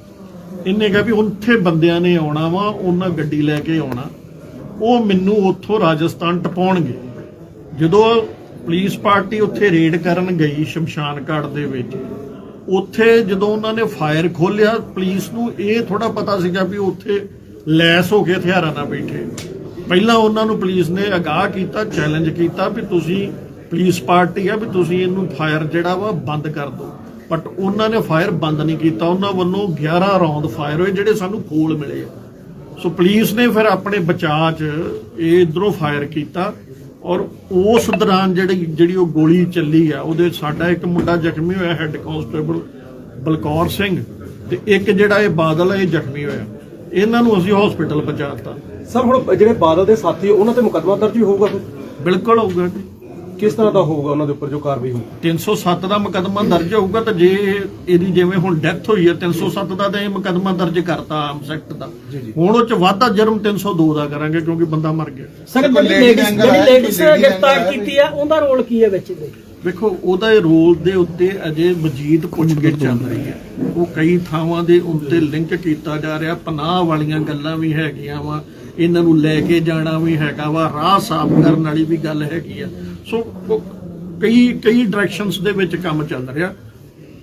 ਇਹਨੇ ਕਿਹਾ ਵੀ ਉੱਥੇ ਬੰਦਿਆਂ ਨੇ ਆਉਣਾ ਵਾ, ਉਹਨਾਂ ਗੱਡੀ ਲੈ ਕੇ ਆਉਣਾ। ਉਹ ਮੈਨੂੰ ਉੱਥੋਂ ਰਾਜਸਥਾਨ ਟਪਾਉਣਗੇ। ਜਦੋਂ ਪੁਲਿਸ ਪਾਰਟੀ ਉੱਥੇ ਰੇਡ ਕਰਨ ਗਈ ਸ਼ਮਸ਼ਾਨ ਘਾਟ ਦੇ ਵਿੱਚ, ਉੱਥੇ ਜਦੋਂ ਉਹਨਾਂ ਨੇ ਫਾਇਰ ਖੋਲਿਆ ਪੁਲਿਸ ਨੂੰ ਇਹ ਥੋੜਾ ਪਤਾ ਸੀਗਾ ਵੀ ਉੱਥੇ ਲੈਸ ਹੋ ਕੇ ਹਥਿਆਰਾਂ ਨਾਲ ਬੈਠੇ। ਪਹਿਲਾਂ ਉਹਨਾਂ ਨੂੰ ਪੁਲਿਸ ਨੇ ਅਗਾਹ ਕੀਤਾ ਚੈਲੰਜ ਕੀਤਾ ਵੀ ਤੁਸੀਂ ਪੁਲਿਸ ਪਾਰਟੀ ਆ ਵੀ ਤੁਸੀਂ ਇਹਨੂੰ ਫਾਇਰ ਜਿਹੜਾ ਵਾ ਬੰਦ ਕਰ ਦਿਓ। ਬਟ ਉਹਨਾਂ ਨੇ ਫਾਇਰ ਬੰਦ ਨਹੀਂ ਕੀਤਾ। ਉਹਨਾਂ ਵੱਲੋਂ 11 ਰੌਂਦ ਫਾਇਰ ਹੋਏ ਜਿਹੜੇ ਸਾਨੂੰ ਕੋਲ ਮਿਲੇ ਆ। ਸੋ ਪੁਲਿਸ ਨੇ ਫਿਰ ਆਪਣੇ ਬਚਾਅ 'ਚ ਇਹ ਇਧਰੋਂ ਫਾਇਰ ਕੀਤਾ ਔਰ ਉਸ ਦੌਰਾਨ ਜਿਹੜੀ ਜਿਹੜੀ ਉਹ ਗੋਲੀ ਚੱਲੀ ਆ ਉਹਦੇ ਸਾਡਾ ਇੱਕ ਮੁੰਡਾ ਜ਼ਖਮੀ ਹੋਇਆ ਹੈੱਡ ਕਾਂਸਟੇਬਲ ਬਲਕੌਰ ਸਿੰਘ ਤੇ ਇੱਕ ਜਿਹੜਾ ਇਹ ਬਾਦਲ ਹੈ ਇਹ ਜ਼ਖਮੀ ਹੋਇਆ। ਇਹਨਾਂ ਨੂੰ ਅਸੀਂ ਹਸਪੀਟਲ ਪਹੁੰਚਾਤਾ ਸਰ ਹੁਣ ਜਿਹੜੇ ਬਾਦਲ ਦੇ ਸਾਥੀ ਉਹਨਾਂ ਤੇ ਮੁਕੱਦਮਾ ਦਰਜ ਹੋਊਗਾ? ਬਿਲਕੁਲ ਹੋਊਗਾ ਜੀ। ਕਿਸ ਤਰ੍ਹਾਂ ਦਾ ਹੋਊਗਾ ਉਹਨਾਂ ਦੇ ਉੱਪਰ ਜੋ ਕਾਰਵਾਈ ਹੋਊਗੀ? 307 ਦਾ ਮੁਕੱਦਮਾ ਦਰਜ ਹੋਊਗਾ ਤਾਂ ਜੇ ਇਹਦੀ ਜਿਵੇਂ ਹੁਣ ਡੈਥ ਹੋਈ ਹੈ 307 ਦਾ ਤਾਂ ਇਹ ਮੁਕੱਦਮਾ ਦਰਜ ਕਰਤਾ ਆਮ ਸੈਕਟ ਦਾ। ਹੁਣ ਉਹ ਚ ਵਾਧਾ ਜਰਮ 302 ਦਾ ਕਰਾਂਗੇ ਕਿਉਂਕਿ ਬੰਦਾ ਮਰ ਗਿਆ। ਸਰ ਜਿਹੜੀ ਲੇਡੀਜ਼ ਜਿਹੜੀ ਲੇਡੀਜ਼ ਗ੍ਰਿਫਤਾਰ ਕੀਤੀ ਆ ਉਹਦਾ ਰੋਲ ਕੀ ਹੈ ਵਿੱਚ ਦੇ? ਵੇਖੋ ਉਹਦਾ ਇਹ ਰੋਲ ਦੇ ਉੱਤੇ ਅਜੇ ਮਜੀਦ ਪੁੱਛਗਿੱਛ ਚੱਲ ਰਹੀ ਹੈ। ਉਹ ਕਈ ਥਾਵਾਂ ਦੇ ਉੱਤੇ ਲਿੰਕ ਕੀਤਾ ਜਾ ਰਿਹਾ ਪਨਾਹ ਵਾਲੀਆਂ ਗੱਲਾਂ ਵੀ ਹੈਗੀਆਂ ਵਾ ਇਹਨਾਂ ਨੂੰ ਲੈ ਕੇ ਜਾਣਾ ਵੀ ਹੈਗਾ ਵਾ ਰਾਹ ਸਾਫ਼ ਕਰਨ ਵਾਲੀ ਵੀ ਗੱਲ ਹੈਗੀ ਆ। ਸੋ ਕਈ ਕਈ ਡਾਇਰੈਕਸ਼ਨਸ ਦੇ ਵਿੱਚ ਕੰਮ ਚੱਲ ਰਿਹਾ।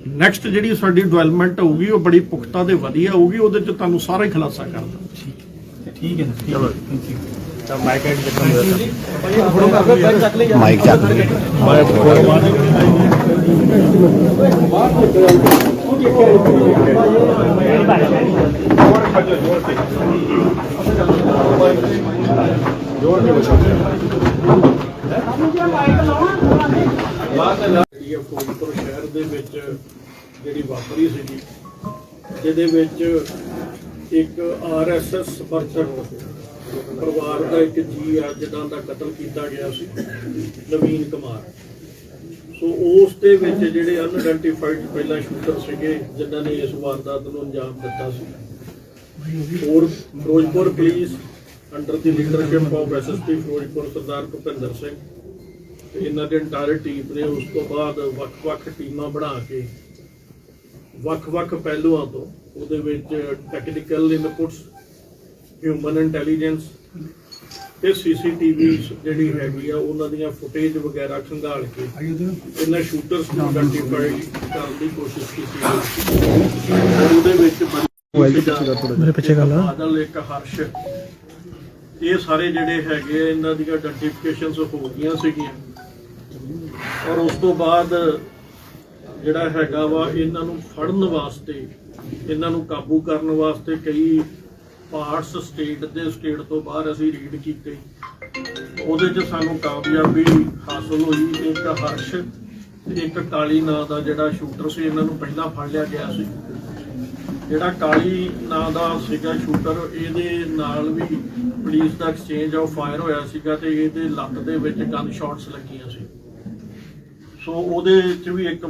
ਨੈਕਸਟ ਜਿਹੜੀ ਸਾਡੀ ਡਿਵੈਲਪਮੈਂਟ ਹੋਊਗੀ ਉਹ ਬੜੀ ਪੁਖਤਾ ਤੇ ਵਧੀਆ ਹੋਊਗੀ ਉਹਦੇ ਚ ਤੁਹਾਨੂੰ ਸਾਰਾ ਹੀ ਖੁਲਾਸਾ ਕਰ। ਦਾਂ ਮਾਈਕ ਚੱਕ ਲਈ ਜਿਹੜੀ ਆ ਫਿਰੋਜ਼ਪੁਰ ਸ਼ਹਿਰ ਦੇ ਵਿੱਚ ਜਿਹੜੀ ਵਾਪਰੀ ਸੀਗੀ, ਜਿਹਦੇ ਵਿੱਚ ਇੱਕ ਆਰਐਸਐਸ ਸਮਰਥਕ ਪਰਿਵਾਰ ਦਾ ਇੱਕ ਜੀ ਆ, ਜਿਹਨਾਂ ਦਾ ਕਤਲ ਕੀਤਾ ਗਿਆ ਸੀ, ਨਵੀਨ ਕੁਮਾਰ। ਸੋ ਉਸ ਦੇ ਵਿੱਚ ਜਿਹੜੇ ਅਨਆਇਡੈਂਟੀਫਾਈਡ ਪਹਿਲਾਂ ਸ਼ੂਟਰ ਸੀਗੇ ਜਿਨ੍ਹਾਂ ਨੇ ਇਸ ਵਾਰਦਾਤ ਨੂੰ ਅੰਜਾਮ ਦਿੱਤਾ ਸੀ। ਹੋਰ Firozpur police under the leadership of SSP Firozpur Sardar Bhupinder Singh ਇਹਨਾਂ ਦੇ ਇੰਟਾਇਰ ਟੀਮ ਨੇ ਉਸ ਤੋਂ ਬਾਅਦ ਵੱਖ-ਵੱਖ ਟੀਮਾਂ ਬਣਾ ਕੇ ਵੱਖ-ਵੱਖ ਪਹਿਲੂਆਂ ਤੋਂ ਉਹਦੇ ਵਿੱਚ ਟੈਕਨੀਕਲ ਇਨਪੁਟਸ ਹਿਊਮਨ ਇੰਟੈਲੀਜੈਂਸ ਤੇ ਸੀਸੀਟੀਵੀ ਜਿਹੜੀ ਹੈਗੀ ਆ ਉਹਨਾਂ ਦੀਆਂ ਫੁਟੇਜ ਵਗੈਰਾ ਖੰਗਾਲ ਕੇ ਇਹਨਾਂ ਸ਼ੂਟਰਸ ਨੂੰ ਆਇਡੈਂਟੀਫਾਈ ਕਰਨ ਦੀ ਕੋਸ਼ਿਸ਼ ਕੀਤੀ ਉਹਦੇ ਵਿੱਚ ਮੇਰੇ ਪਿੱਛੇ ਗੱਲ ਬਾਦਲ ਇੱਕ ਹਰਸ਼। ਇਹ ਸਾਰੇ ਜਿਹੜੇ ਹੈਗੇ ਇਹਨਾਂ ਦੀਆਂ ਆਇਡੈਂਟੀਫਿਕੇਸ਼ਨਸ ਹੋ ਗਈਆਂ ਸੀਗੀਆਂ। ਔਰ ਉਸ ਤੋਂ ਬਾਅਦ ਜਿਹੜਾ ਹੈਗਾ ਵਾ, ਇਹਨਾਂ ਨੂੰ ਫੜਨ ਵਾਸਤੇ, ਇਹਨਾਂ ਨੂੰ ਕਾਬੂ ਕਰਨ ਵਾਸਤੇ ਕਈ ਪਾਰਟਸ ਸਟੇਟ ਦੇ ਸਟੇਟ ਤੋਂ ਬਾਹਰ ਅਸੀਂ ਰੀਡ ਕੀਤੇ। ਉਹਦੇ 'ਚ ਸਾਨੂੰ ਕਾਮਯਾਬੀ ਹਾਸਲ ਹੋਈ, ਇੱਕ ਹਰਸ਼ ਤੇ ਇੱਕ ਕਾਲੀ ਨਾਂ ਦਾ ਜਿਹੜਾ ਸ਼ੂਟਰ ਸੀ, ਇਹਨਾਂ ਨੂੰ ਪਹਿਲਾਂ ਫੜ ਲਿਆ ਗਿਆ ਸੀ। ਜਿਹੜਾ ਕਾਲੀ ਨਾਂ ਦਾ ਸੀਗਾ ਸ਼ੂਟਰ ਇਹਦੇ ਨਾਲ ਵੀ ਪੁਲਿਸ ਦਾ ਐਕਸਚੇਂਜ ਆਫ ਫਾਇਰ ਹੋਇਆ ਸੀਗਾ ਤੇ ਇਹਦੇ ਲੱਤ ਦੇ ਵਿੱਚ ਗਨ ਸ਼ਾਟਸ ਲੱਗੀਆਂ ਸੀ। ਸੋ ਉਹਦੇ ਚ ਵੀ ਇੱਕ